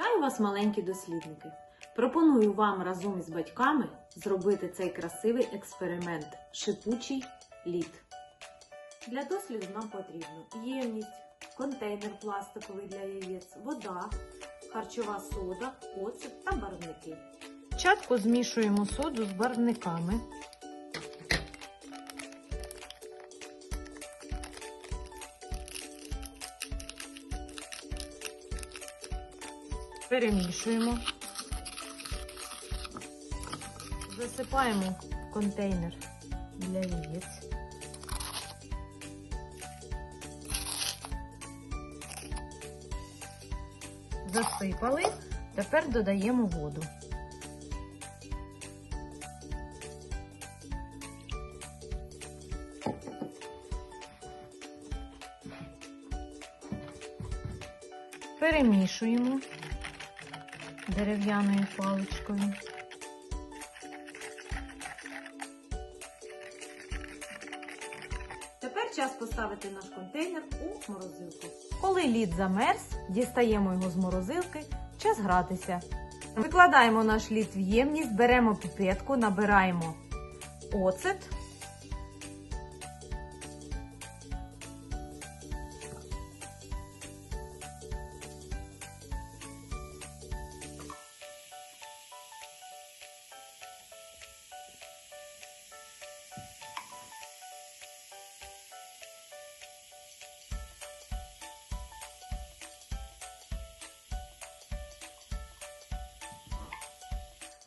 Вітаю вас, маленькі дослідники! Пропоную вам разом із батьками зробити цей красивий експеримент шипучий лід. Для досліду нам потрібно ємність, контейнер пластиковий для яєць, вода, харчова сода, оцет та барвники. Спочатку змішуємо соду з барвниками. Перемішуємо. Засипаємо контейнер для яєць. Засипали. Тепер додаємо воду. Перемішуємо дерев'яною паличкою. Тепер час поставити наш контейнер у морозилку. Коли лід замерз, дістаємо його з морозилки, час гратися. Викладаємо наш лід в ємність, беремо піпетку, набираємо оцет.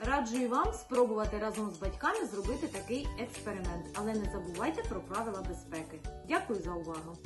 Раджу і вам спробувати разом з батьками зробити такий експеримент, але не забувайте про правила безпеки. Дякую за увагу!